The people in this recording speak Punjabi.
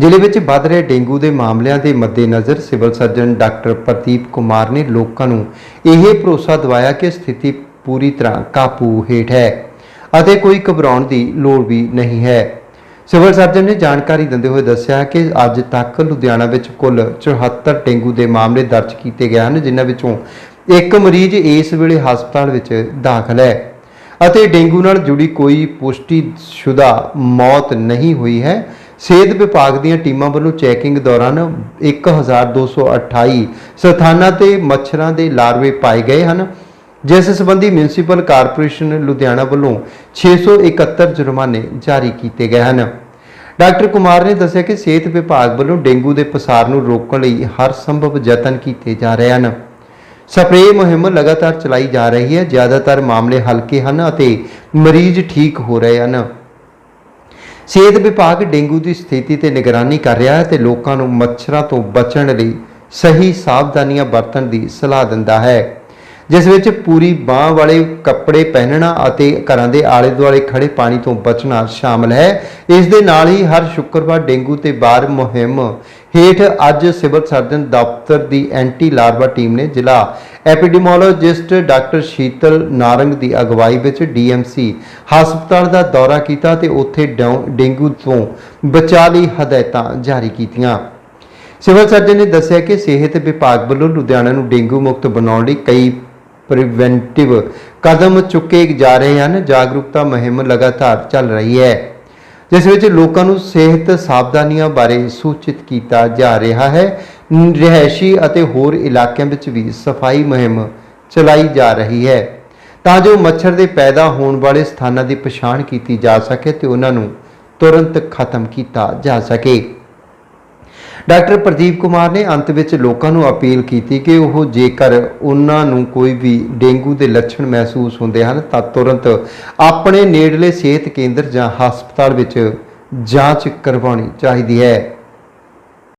ਜ਼ਿਲ੍ਹੇ ਵਿੱਚ ਵੱਧ ਰਹੇ ਡੇਂਗੂ ਦੇ ਮਾਮਲਿਆਂ ਦੇ ਮੱਦੇਨਜ਼ਰ civil surgeon doctor Pradeep Kumar ਨੇ ਲੋਕਾਂ ਨੂੰ ਇਹ ਭਰੋਸਾ ਦਿਵਾਇਆ ਕਿ ਸਥਿਤੀ ਪੂਰੀ ਤਰ੍ਹਾਂ ਕਾਬੂ ਹੇਠ ਹੈ ਅਤੇ ਕੋਈ ਘਬਰਾਉਣ ਦੀ ਲੋੜ ਵੀ ਨਹੀਂ ਹੈ। ਸਿਵਲ ਸਰਜਨ ਨੇ ਜਾਣਕਾਰੀ ਦਿੰਦੇ ਹੋਏ ਦੱਸਿਆ ਕਿ ਅੱਜ ਤੱਕ ਲੁਧਿਆਣਾ ਵਿੱਚ ਕੁੱਲ 74 ਡੇਂਗੂ ਦੇ ਮਾਮਲੇ ਦਰਜ ਕੀਤੇ ਗਏ ਹਨ, ਜਿਨ੍ਹਾਂ ਵਿੱਚੋਂ ਇੱਕ ਮਰੀਜ਼ ਇਸ ਵੇਲੇ ਹਸਪਤਾਲ ਵਿੱਚ ਦਾਖਲ ਹੈ ਅਤੇ ਡੇਂਗੂ ਨਾਲ ਜੁੜੀ ਕੋਈ ਪੁਸ਼ਟੀਸ਼ੁਦਾ ਮੌਤ ਨਹੀਂ ਹੋਈ ਹੈ। ਸਿਹਤ ਵਿਭਾਗ ਦੀਆਂ ਟੀਮਾਂ ਵੱਲੋਂ ਚੈਕਿੰਗ ਦੌਰਾਨ 1228 ਸਥਾਨਾਂ ਤੇ ਮੱਛਰਾਂ ਦੇ ਲਾਰਵੇ ਪਾਏ ਗਏ ਹਨ, ਜਿਸ ਸੰਬੰਧੀ ਮਿਊਨਿਸਪਲ ਕਾਰਪੋਰੇਸ਼ਨ ਲੁਧਿਆਣਾ ਵੱਲੋਂ 671 ਜੁਰਮਾਨੇ ਜਾਰੀ ਕੀਤੇ ਗਏ ਹਨ। ਡਾਕਟਰ ਕੁਮਾਰ ਨੇ ਦੱਸਿਆ ਕਿ ਸਿਹਤ ਵਿਭਾਗ ਵੱਲੋਂ ਡੇਂਗੂ ਦੇ ਪਸਾਰ ਨੂੰ ਰੋਕਣ ਲਈ ਹਰ ਸੰਭਵ ਯਤਨ ਕੀਤੇ ਜਾ ਰਹੇ ਹਨ। ਸਪਰੇਅ ਮੁਹਿੰਮ ਲਗਾਤਾਰ ਚਲਾਈ ਜਾ ਰਹੀ ਹੈ, ਜ਼ਿਆਦਾਤਰ ਮਾਮਲੇ ਹਲਕੇ ਹਨ ਅਤੇ ਮਰੀਜ਼ ਠੀਕ ਹੋ ਰਹੇ ਹਨ। ਸਿਹਤ ਵਿਭਾਗ ਡੇਂਗੂ ਦੀ ਸਥਿਤੀ ਤੇ ਨਿਗਰਾਨੀ ਕਰ ਰਿਹਾ ਹੈ ਤੇ ਲੋਕਾਂ ਨੂੰ ਮੱਛਰਾਂ ਤੋਂ ਬਚਣ ਲਈ ਸਹੀ ਸਾਵਧਾਨੀਆਂ ਵਰਤਣ ਦੀ ਸਲਾਹ ਦਿੰਦਾ ਹੈ। ਜਿਸ ਵਿੱਚ ਪੂਰੀ ਬਾਹ ਵਾਲੇ ਕੱਪੜੇ ਪਹਿਨਣਾ ਅਤੇ ਘਰਾਂ ਦੇ ਆਲੇ ਦੁਆਲੇ ਖੜੇ ਪਾਣੀ ਤੋਂ ਬਚਣਾ ਸ਼ਾਮਲ ਹੈ। ਇਸ ਦੇ ਨਾਲ ਹੀ ਹਰ ਸ਼ੁੱਕਰਵਾਰ ਡੇਂਗੂ ਤੇ ਬਾਰ ਮੁਹਿੰਮ ਹੇਠ ਅੱਜ ਸਿਵਲ ਸਰਜਨ ਦਫ਼ਤਰ ਦੀ ਐਂਟੀ ਲਾਰਵਾ ਟੀਮ ਨੇ ਜ਼ਿਲ੍ਹਾ ਐਪੀਡੈਮੋਲੋਜਿਸਟ ਡਾਕਟਰ ਸ਼ੀਤਲ ਨਾਰੰਗ ਦੀ ਅਗਵਾਈ ਵਿੱਚ ਡੀਐਮਸੀ ਹਸਪਤਾਲ ਦਾ ਦੌਰਾ ਕੀਤਾ ਤੇ ਉੱਥੇ ਡੇਂਗੂ ਤੋਂ ਬਚਾਅ ਲਈ ਹਦਾਇਤਾਂ ਜਾਰੀ ਕੀਤੀਆਂ। ਸਿਵਲ ਸਰਜਨ ਨੇ ਦੱਸਿਆ ਕਿ ਸਿਹਤ ਵਿਭਾਗ ਵੱਲੋਂ ਲੁਧਿਆਣਾ ਨੂੰ ਡੇਂਗੂ ਮੁਕਤ ਬਣਾਉਣ ਲਈ ਕਈ ਪ੍ਰੀਵੈਂਟਿਵ ਕਦਮ ਚੁੱਕੇ ਜਾ ਰਹੇ ਹਨ, ਜਾਗਰੂਕਤਾ ਮੁਹਿੰਮ ਲਗਾਤਾਰ ਚੱਲ ਰਹੀ ਹੈ। ਜਿਸ ਵਿੱਚ ਲੋਕਾਂ ਨੂੰ ਸਿਹਤ ਸਾਵਧਾਨੀਆਂ ਬਾਰੇ ਸੂਚਿਤ ਕੀਤਾ ਜਾ ਰਿਹਾ ਹੈ। ਨ- ਰਿਹਾਇਸ਼ੀ ਅਤੇ ਹੋਰ ਇਲਾਕਿਆਂ ਵਿੱਚ ਵੀ ਸਫ਼ਾਈ ਮੁਹਿੰਮ ਚਲਾਈ ਜਾ ਰਹੀ ਹੈ। ਤਾਂ ਜੋ ਮੱਛਰ ਦੇ ਪੈਦਾ ਹੋਣ ਵਾਲੇ ਸਥਾਨਾਂ ਦੀ ਪਛਾਣ ਕੀਤੀ ਜਾ ਸਕੇ ਤੇ ਉਹਨਾਂ ਨੂੰ ਤੁਰੰਤ ਖਤਮ ਕੀਤਾ ਜਾ ਸਕੇ। ਡਾਕਟਰ ਪ੍ਰਦੀਪ ਕੁਮਾਰ ਨੇ ਅੰਤ ਵਿੱਚ ਲੋਕਾਂ ਨੂੰ ਅਪੀਲ ਕੀਤੀ ਕਿ ਉਹ ਜੇਕਰ ਉਹਨਾਂ ਨੂੰ ਕੋਈ ਵੀ ਡੇਂਗੂ ਦੇ ਲੱਛਣ ਮਹਿਸੂਸ ਹੁੰਦੇ ਹਨ, ਤਾਂ ਤੁਰੰਤ ਆਪਣੇ ਨੇੜਲੇ ਸਿਹਤ ਕੇਂਦਰ ਜਾਂ ਹਸਪਤਾਲ ਵਿੱਚ ਜਾਂਚ ਕਰਵਾਉਣੀ ਚਾਹੀਦੀ ਹੈ।